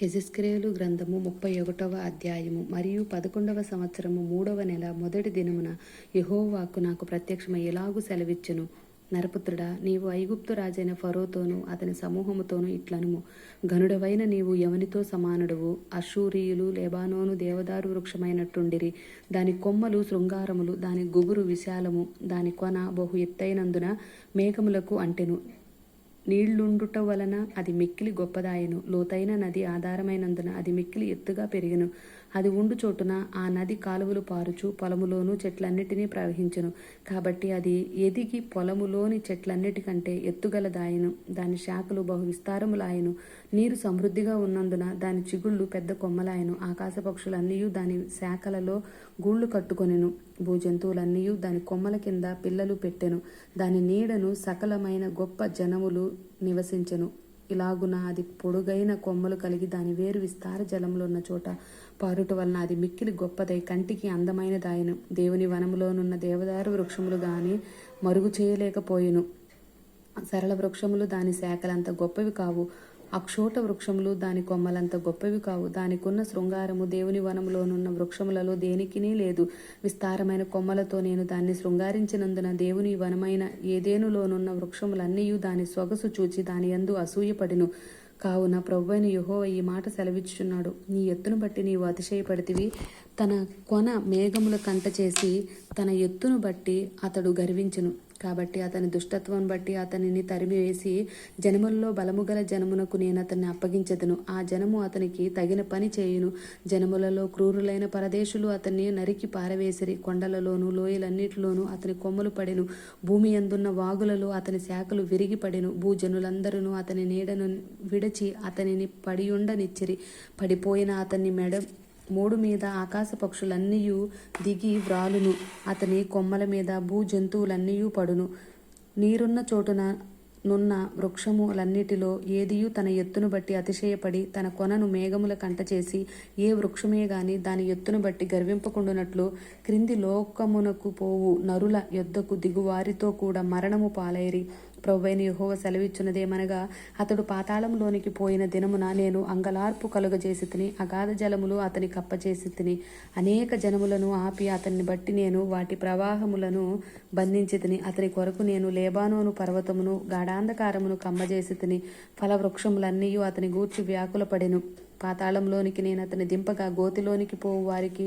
హెజిస్క్రేలు గ్రంథము ముప్పై ఒకటవ అధ్యాయము మరియు పదకొండవ సంవత్సరము మూడవ నెల మొదటి దినమున యహోవాకు నాకు ప్రత్యక్షమై ఎలాగూ సెలవిచ్చును. నరపుత్రుడా నీవు ఐగుప్తు రాజైన ఫరోతోనూ అతని సమూహముతోనూ ఇట్లనుము. గనుడవైన నీవు ఎవనితో సమానుడవు. అశూరియులు లేబానోను దేవదారు వృక్షమైనట్టుండిరి. దాని కొమ్మలు శృంగారములు దాని గుబురు విశాలము దాని కొన బహు ఎత్తైనందున మేఘములకు అంటెను. నీళ్ళుండుట వలన అది మిక్కిలి గొప్పదాయను. లోతైన నది ఆధారమైనందున అది మిక్కిలి ఎత్తుగా పెరిగిను. అది ఉండు చోటున ఆ నది కాలువలు పారుచు పొలములోను చెట్లన్నిటినీ ప్రవహించును. కాబట్టి అది ఎదిగి పొలములోని చెట్లన్నిటికంటే ఎత్తుగలదాయను. దాని శాఖలు బహు విస్తారములాయను. నీరు సమృద్ధిగా ఉన్నందున దాని చిగుళ్ళు పెద్ద కొమ్మలాయను. ఆకాశ పక్షులన్నీ దాని శాఖలలో గూళ్ళు కట్టుకొనెను. భూజంతువులన్నీ దాని కొమ్మల కింద పిల్లలు పెట్టెను. దాని నీడను సకలమైన గొప్ప జనములు నివసించెను. ఇలాగున అది పొడుగైన కొమ్మలు కలిగి దాని వేరు విస్తార జలములు ఉన్న చోట పారుట వలన అది మిక్కిలి గొప్పదై కంటికి అందమైనదాయను. దేవుని వనములోనున్న దేవదారు వృక్షములు గాని మరుగు చేయలేకపోయెను. సరళ వృక్షములు దాని శాఖలంత గొప్పవి కావు. అక్షోట వృక్షములు దాని కొమ్మలంత గొప్పవి కావు. దానికున్న శృంగారము దేవుని వనములోనున్న వృక్షములలో దేనికినీ లేదు. విస్తారమైన కొమ్మలతో నేను దాన్ని శృంగారించినందున దేవుని వనమైన ఏదేనులోనున్న వృక్షములన్నీ దాని సొగసు చూచి దాని యందు అసూయపడిను. కావున ప్రభువైన యుహో ఈ మాట సెలవిచ్చుచున్నాడు. నీ ఎత్తును బట్టి నీవు అతిశయపడితివి. తన కొన మేఘముల కంట చేసి తన ఎత్తును బట్టి అతడు గర్వించును. కాబట్టి అతని దుష్టత్వం బట్టి అతనిని తరిమివేసి జనములలో బలము గల జనమునకు నేను అతన్ని అప్పగించదను. ఆ జనము అతనికి తగిన పని చేయును. జనములలో క్రూరులైన పరదేశులు అతన్ని నరికి పారవేసిరి. కొండలలోను లోయలన్నిటిలోనూ అతని కొమ్మలు పడెను. భూమి అందున్న వాగులలో అతని శాఖలు విరిగి పడెను. భూజనులందరూ అతని నీడను విడచి అతనిని పడియుండనిచ్చిరి. పడిపోయిన అతన్ని మెడ మూడు మీద ఆకాశ పక్షులన్నీ దిగి వ్రాలును. అతని కొమ్మల మీద భూ జంతువులన్నీయు పడును. నీరున్న చోటున నున్న వృక్షములన్నిటిలో ఏదియు తన ఎత్తును బట్టి అతిశయపడి తన కొనను మేఘముల కంట చేసి ఏ వృక్షమే గాని దాని ఎత్తును బట్టి గర్వింపకుండునట్లు క్రింది లోకమునకు పోవు నరుల యొద్దకు దిగువారితో కూడా మరణము పాలైరి. ప్రభువైన యహోవ సెలవిచ్చున్నదేమనగా అతడు పాతాళంలోనికి పోయిన దినమున నేను అంగలార్పు కలుగజేసి తిని అగాధ జలములు అతని కప్పచేసి తిని అనేక జనములను ఆపి అతన్ని బట్టి నేను వాటి ప్రవాహములను బంధించి తిని అతని కొరకు నేను లేబానోను పర్వతమును గాఢాంధకారమును కమ్మజేసి తిని ఫలవృక్షములన్నీ అతని గూర్చి వ్యాకులపడెను. పాతాళంలోనికి నేను అతని దింపగా గోతిలోనికి పోవు వారికి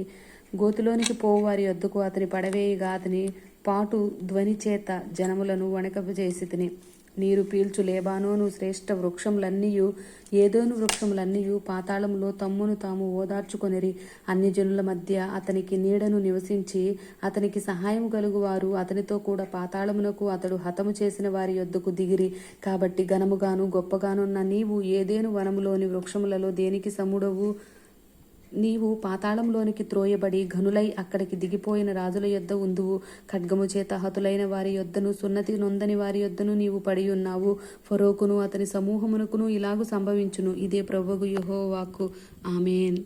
గోతిలోనికి పోవారి వద్దకు అతని పడవేయగా అతని పాటు ధ్వని చేత జనములను వణకపజేసి తిని నీరు పీల్చు లేబానోను శ్రేష్ఠ వృక్షములన్నీయు ఏదోను వృక్షములన్నీయు పాతాళంలో తమ్మును తాము ఓదార్చుకొనిరి. అన్ని జనుల మధ్య అతనికి నీడను నివసించి అతనికి సహాయం కలుగువారు. అతనితో కూడా పాతాళమునకు అతడు హతము చేసిన వారి యొద్దకు దిగిరి. కాబట్టి ఘనముగాను గొప్పగానున్న నీవు ఏదేను వనములోని వృక్షములలో దేనికి సముడవు? నీవు పాతాళంలోనికి త్రోయబడి ఘనులై అక్కడికి దిగిపోయిన రాజుల యొద్ద ఉందువు. ఖడ్గము చేత హతులైన వారి యొద్దను సున్నతి నొందని వారి యొద్దను నీవు పడి ఉన్నావు. ఫరోకును అతని సమూహమునకును ఇలాగు సంభవించును. ఇదే ప్రభుగు యుహోవాకు. ఆమెన్.